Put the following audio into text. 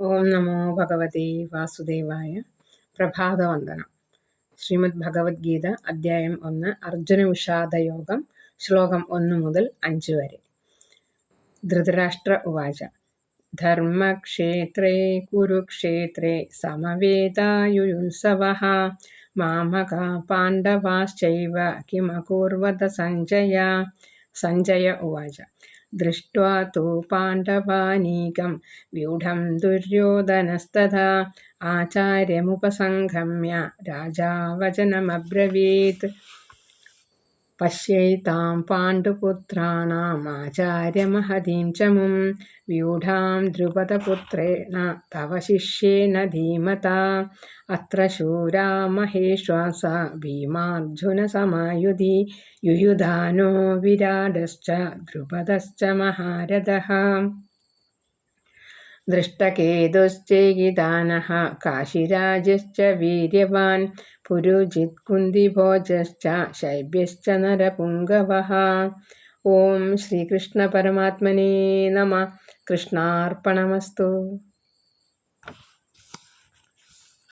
ഓം നമോ ഭഗവതി വാസുദേവായ പ്രഭാതവന്ദനം. ശ്രീമദ് ഭഗവത്ഗീത അദ്ധ്യായം ഒന്ന് അർജുന വിഷാദയോഗം ശ്ലോകം ഒന്ന് മുതൽ അഞ്ച് വരെ. ധൃതരാഷ്ട്ര ഉവാച. ധർമ്മക്ഷേത്രേ കുരുക്ഷേത്രേ സമവേതായുത്സവ. മാമക പാണ്ഡവാശ്ചൈവ കിമകൂർവത സഞ്ജയ സഞ്ജയ ഉവാച. दृष्ट्वा तु पाण्डवानीकं व्यूढं दुर्योधनस्तथा आचार्यमुपसङ्गम्य राजा वचनमब्रवीत् पश्यैतां पाण्डुपुत्राणामाचार्यमहतीं च मुं व्यूढां द्रुपदपुत्रेण तव शिष्येन धीमता अत्र शूरा महेश्वासा भीमार्जुनसमायुधि युयुधानो विराडश्च द्रुपदश्च महारथः ദൃഷ്ടകേതുശ്ചേകിതാനഃ കാശിരാജശ്ച വീര്യവാൻ. പുരുജിത് കുന്തിഭോജശ്ച ശൈബ്യശ്ച നരപുങ്കവः ഓം ശ്രീകൃഷ്ണ പരമാത്മനേ നമ. കൃഷ്ണാർപ്പണമസ്തു.